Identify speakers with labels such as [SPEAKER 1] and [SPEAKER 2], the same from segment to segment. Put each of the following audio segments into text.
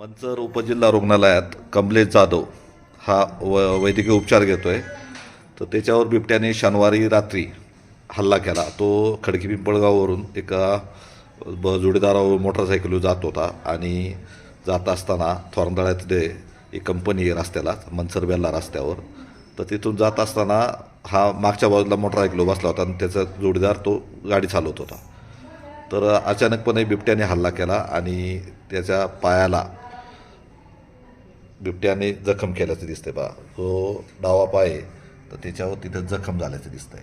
[SPEAKER 1] मंचर उपजिल्हा रुग्णालयात कमलेश जाधव हा व वैद्यकीय उपचार घेतो आहे तर त्याच्यावर बिबट्याने शनिवारी रात्री हल्ला केला. तो खडकी पिंपळगाववरून एका ब जोडीदारावर मोटरसायकलवर जात होता आणि जात असताना थोरंदळ्यातले एक कंपनी आहे रस्त्याला मनसर बेल्ला रस्त्यावर. तर तिथून जात असताना हा मागच्या बाजूला मोटरसायकलवर बसला होता आणि त्याचा जोडीदार तो गाडी चालवत होता. तर अचानकपणे बिबट्याने हल्ला केला आणि त्याच्या पायाला बिबट्याने जखम केल्याचं दिसतंय बा. तो डावा पाय तर त्याच्यावर तिथं जखम झाल्याचं दिसतंय.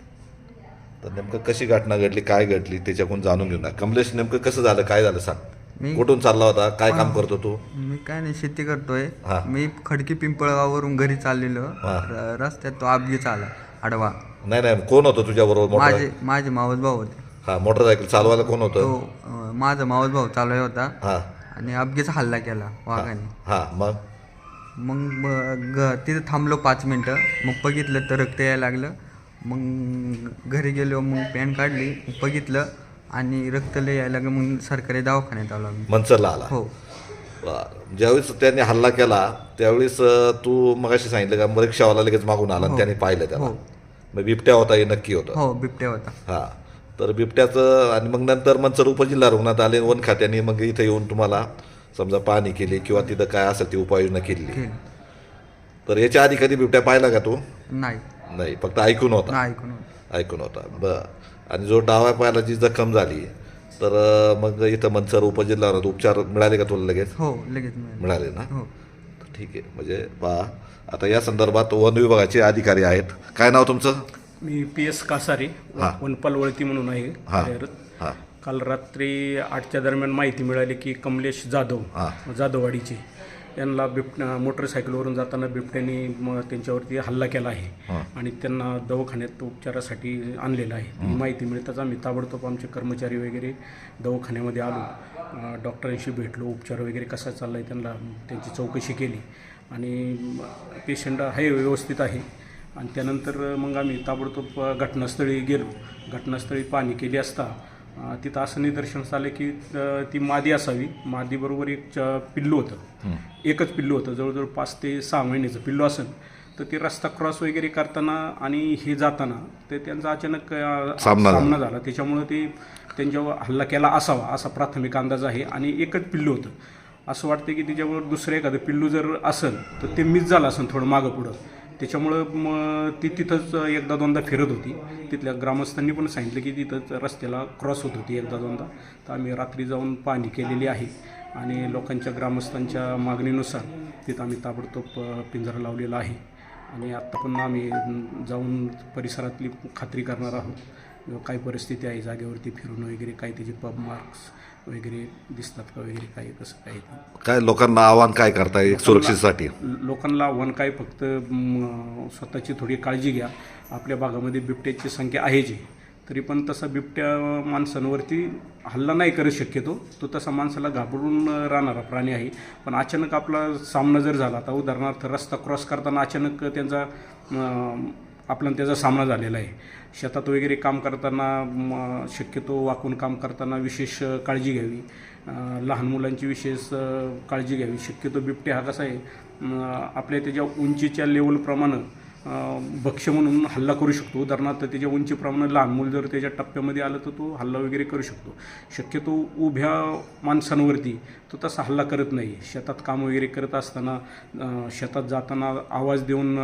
[SPEAKER 1] तर नेमकं कशी घटना घडली काय घडली त्याच्याकडून जाणून घेऊन कमलेश नेमकं कसं झालं काय झालं सांग.
[SPEAKER 2] मी
[SPEAKER 1] कुठून चालला होता काय काम करतो तू?
[SPEAKER 2] मी काय नाही शेती करतोय.
[SPEAKER 1] हा.
[SPEAKER 2] मी खडकी पिंपळगाववरून घरी चाललेलो. र- रस्त्यात तो अपघात आला आडवा.
[SPEAKER 1] नाही नाही कोण होतं तुझ्याबरोबर मोटर?
[SPEAKER 2] माझे माझे मावस भाऊ होते.
[SPEAKER 1] हा मोटरसायकल चालवायला कोण होतं?
[SPEAKER 2] तो अं, माझा मावस भाऊ चालू होता.
[SPEAKER 1] हा.
[SPEAKER 2] आणि अपघात हल्ला केला वाघाने.
[SPEAKER 1] हा मग?
[SPEAKER 2] मग ग तिथं थांबलो पाच मिनटं. मग बघितलं तर रक्त यायला लागलं. मग घरी गेलो मग पॅन काढली बघितलं आणि रक्त लय यायला लागलं. मग सरकारी दवाखान्यात आलो आम्ही.
[SPEAKER 1] मनसरला आला.
[SPEAKER 2] हो.
[SPEAKER 1] ज्यावेळेस त्यांनी हल्ला केला त्यावेळेस तू मगाशी सांगितलं का मग रिक्षावाला लगेच मागून आला आणि त्याने पाहिलं त्याला.
[SPEAKER 2] हो.
[SPEAKER 1] मग बिबट्या होता हे नक्की होतं.
[SPEAKER 2] हो बिबट्या होता.
[SPEAKER 1] हा. तर बिबट्याचं आणि मग नंतर मंचर उपजिल्हा रुग्णात आले वन खात्याने मग इथं येऊन तुम्हाला समजा पाहणी केली किंवा तिथं काय असेल ती उपाययोजना केली. तर याच्या आधी कधी बिबट्या पाहिला का तू?
[SPEAKER 2] नाही.
[SPEAKER 1] नाही फक्त ऐकून होता.
[SPEAKER 2] नाही ऐकून होतं.
[SPEAKER 1] ऐकून होता. बर. आणि जो डाव्या पायाला जी जखम झाली तर मग इथं मनसर उपजिल्हा रुग्णालयात उपचार मिळाले का तुला लगेच?
[SPEAKER 2] हो लगेच मिळालं.
[SPEAKER 1] मिळाले ना?
[SPEAKER 2] हो.
[SPEAKER 1] तर ठीक आहे. म्हणजे पहा आता या संदर्भात वन विभागाचे अधिकारी आहेत. काय नाव तुमचं?
[SPEAKER 3] मी पी एस कासारे
[SPEAKER 1] हा.
[SPEAKER 3] वनपाल वळती म्हणून आहे. कार्यरत.
[SPEAKER 1] हां.
[SPEAKER 3] काल रात्री आठच्या दरम्यान माहिती मिळाली की कमलेश जाधव. जाधववाडीचे यांना बिब मोटरसायकलवरून जाताना बिबट्याने म त्यांच्यावरती हल्ला केला आहे. आणि त्यांना दवाखान्यात उपचारासाठी आणलेलं आहे. माहिती मिळताच आम्ही ताबडतोब आमचे कर्मचारी वगैरे दवाखान्यामध्ये आलो. अ, डॉक्टरांशी भेटलो उपचार वगैरे कसा चालला आहे त्यांना त्यांची चौकशी केली. आणि पेशंट आहे व्यवस्थित आहे. आणि त्यानंतर मग आम्ही ताबडतोब घटनास्थळी गेलो. घटनास्थळी पाहणी केली असता तिथं असं निदर्शनास आलं की ती मादी असावी. मादीबरोबर एक च- पिल्लू होतं. एकच पिल्लू होतं. जवळजवळ पाच ते सहा महिन्याचं पिल्लू असेल. तर ते रस्ता क्रॉस वगैरे करताना आणि हे जाताना ते त्यांचा अचानक
[SPEAKER 1] सामना झाला.
[SPEAKER 3] सामना झाला. त्याच्यामुळं ते त्यांच्यावर हल्ला केला असावा असा प्राथमिक अंदाज आहे आणि एकच पिल्लू होतं. असं वाटतं की त्याच्यावर दुसरं एखादं पिल्लू जर असेल तर ते मिस झालं असेल थोडं मागं पुढं. त्याच्यामुळं मग ती तिथंच एकदा दोनदा फिरत होती. तिथल्या ग्रामस्थांनी पण सांगितलं की तिथंच रस्त्याला क्रॉस होत होती एकदा दोनदा. तर आम्ही रात्री जाऊन पाहणी केलेली आहे आणि लोकांच्या ग्रामस्थांच्या मागणीनुसार तिथं आम्ही ताबडतोब पिंजरा लावलेला आहे. आणि आत्ता पण आम्ही जाऊन परिसरातली खात्री करणार आहोत. काय परिस्थिती आहे जागेवरती फिरून वगैरे काय त्याचे पब मार्क्स वगैरे दिसतात का वगैरे काय कसं काय ते
[SPEAKER 1] काय लोकांना आव्हान काय करताय एक सुरक्षेसाठी?
[SPEAKER 3] लोकांना आव्हान काय फक्त म, स्वतःची थोडी काळजी घ्या. आपल्या भागामध्ये बिबट्याची संख्या आहे जी. तरी पण तसा बिबट्या माणसांवरती हल्ला नाही करत शक्यतो. तो तसा माणसाला घाबरून राहणारा प्राणी आहे. पण अचानक आपला सामना जर झाला आता उदाहरणार्थ रस्ता क्रॉस करताना अचानक त्यांचा आपला त्याचा सामना झालेला आहे. शेतात वगैरे काम करताना शक्यतो वाकून काम करताना विशेष काळजी घ्यावी. लहान मुलांची विशेष काळजी घ्यावी. शक्यतो बिबटे हा कसा आहे आपल्या त्याच्या उंचीच्या लेवलप्रमाणे भक्ष्य म्हणून हल्ला करू शकतो. उदाहरणार्थ त्याच्या उंचीप्रमाणे लहान मूल जर त्याच्या टप्प्यामध्ये आलं तर तो हल्ला वगैरे करू शकतो. शक्यतो उभ्या माणसांवरती तो तसा हल्ला करत नाही. शेतात काम वगैरे करत असताना शेतात जाताना आवाज देऊन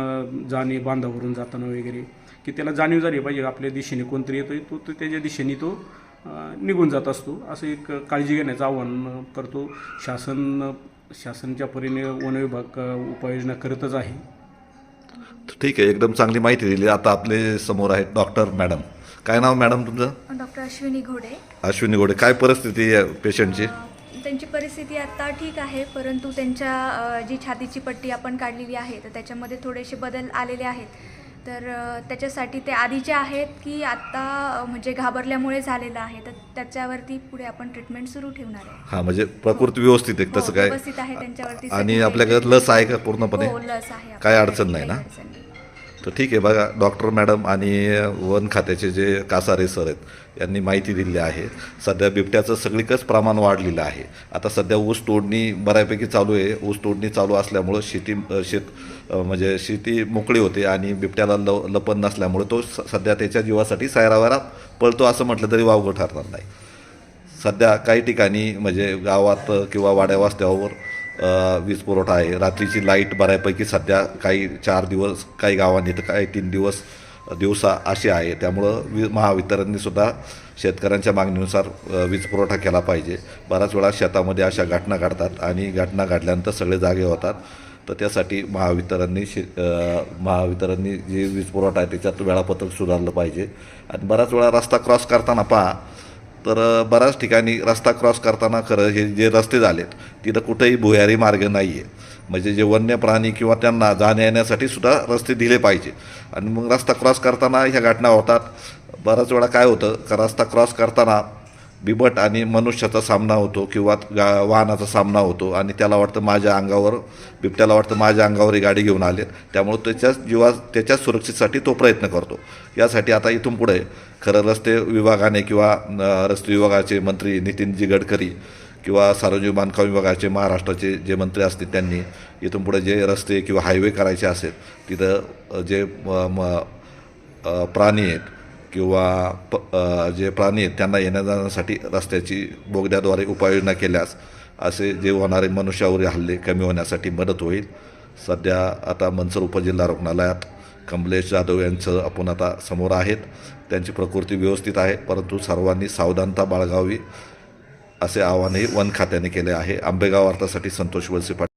[SPEAKER 3] जाणे बांधावरून जाताना वगैरे की त्याला जाणीव झाली पाहिजे. आपल्या दिशेने कोणतरी येतोय तो तो त्याच्या दिशेने तो निघून जात असतो. असं एक काळजी घेण्याचं आव्हान करतो. शासन शासनच्या परीने वन विभाग उपाययोजना करतच आहे.
[SPEAKER 1] ठीक आहे एकदम चांगली माहिती दिली. आता आपले समोर आहेत डॉक्टर मॅडम. काय नाव मॅडम तुमचं?
[SPEAKER 4] डॉक्टर अश्विनी घोडे.
[SPEAKER 1] अश्विनी गोडे काय परिस्थिती आहे पेशंटची?
[SPEAKER 4] त्यांची परिस्थिती आता ठीक आहे परंतु त्यांच्या अ, जी छातीची पट्टी आपण काढलेली आहे तर त्याच्यामध्ये थोडेसे बदल आलेले आहेत. तर अ, त्याच्यासाठी ते आधीचे आहेत की आत्ता अ, म्हणजे घाबरल्यामुळे झालेलं आहे तर त्याच्यावरती पुढे आपण ट्रीटमेंट सुरू ठेवणार आहे.
[SPEAKER 1] हा म्हणजे प्रकृती व्यवस्थित आहे तसं
[SPEAKER 4] हो,
[SPEAKER 1] काय?
[SPEAKER 4] व्यवस्थित आहे त्यांच्यावरती
[SPEAKER 1] आणि
[SPEAKER 4] सध्या
[SPEAKER 1] आपल्याकडे लस आहे का पूर्णपणे?
[SPEAKER 4] हो लस आहे.
[SPEAKER 1] काय
[SPEAKER 4] आपल्याकडे,
[SPEAKER 1] अडचण नाही ना?
[SPEAKER 4] काही अडचण नाही.
[SPEAKER 1] तर ठीक आहे बघा डॉक्टर मॅडम आणि वन खात्याचे जे कासारे सर आहेत यांनी माहिती दिली आहे. सध्या बिबट्याचं सगळीकच प्रमाण वाढलेलं आहे. आता सध्या ऊस तोडणी बऱ्यापैकी चालू आहे. ऊस तोडणी चालू असल्यामुळं शेती शेत म्हणजे शेती मोकळी होते आणि बिबट्याला ल लपन नसल्यामुळे तो स- सध्या त्याच्या जीवासाठी सायरावारा पळतो असं म्हटलं तरी वावगं ठरणार नाही. सध्या काही ठिकाणी म्हणजे गावात किंवा वाड्या वस्त्यावर वीज पुरवठा आहे. रात्रीची लाइट बऱ्यापैकी सध्या काही चार दिवस काही गावांनी तर काही तीन दिवस दिवसा अशी आहे. त्यामुळं वी महावितरणनीसुद्धा शेतकऱ्यांच्या मागणीनुसार वीज पुरवठा केला पाहिजे. बऱ्याच वेळा शेतामध्ये अशा घटना घडतात आणि घटना घडल्यानंतर सगळे जागे होतात. तर त्यासाठी महावितरणनी शे महावितरणनी जे वीज पुरवठा आहे त्याच्यात वेळापत्रक सुधारलं पाहिजे. आणि बऱ्याच वेळा रस्ता क्रॉस करताना पहा तर बऱ्याच ठिकाणी रस्ता क्रॉस करताना खरं हे जे रस्ते झालेत तिथं कुठेही भुयारी मार्ग नाही आहे म्हणजे जे वन्य प्राणी किंवा त्यांना जाण्या येण्यासाठी सुद्धा रस्ते दिले पाहिजे. आणि मग रस्ता क्रॉस करताना ह्या घटना होतात. बऱ्याच वेळा काय होतं का रस्ता क्रॉस करताना बिबट आणि मनुष्याचा सामना होतो किंवा गा वाहनाचा सामना होतो आणि त्याला वाटतं माझ्या अंगावर बिबट्याला वाटतं माझ्या अंगावर ही गाडी घेऊन आले त्यामुळे त्याच्याच जीवा त्याच्याच सुरक्षेसाठी तो प्रयत्न करतो. यासाठी आता इथून पुढे खरं रस्ते विभागाने किंवा रस्ते विभागाचे मंत्री नितीनजी गडकरी किंवा सार्वजनिक बांधकाम विभागाचे महाराष्ट्राचे जे मंत्री असतील त्यांनी इथून पुढे जे रस्ते किंवा हायवे करायचे असेल तिथं जे म- प्राणी आहेत किंवा प जे प्राणी आहेत त्यांना येण्या जाण्यासाठी रस्त्याची बोगद्याद्वारे उपाययोजना केल्यास असे जे होणारे मनुष्यावरील हल्ले कमी होण्यासाठी मदत होईल. सध्या आता मनसर उपजिल्हा रुग्णालयात कमलेश जाधव यांचं आपण आता समोर आहेत. त्यांची प्रकृती व्यवस्थित आहे परंतु सर्वांनी सावधानता बाळगावी असे आवाहनही वन खात्याने केले आहे. आंबेगाव अर्थासाठी संतोष वळसे पाटील.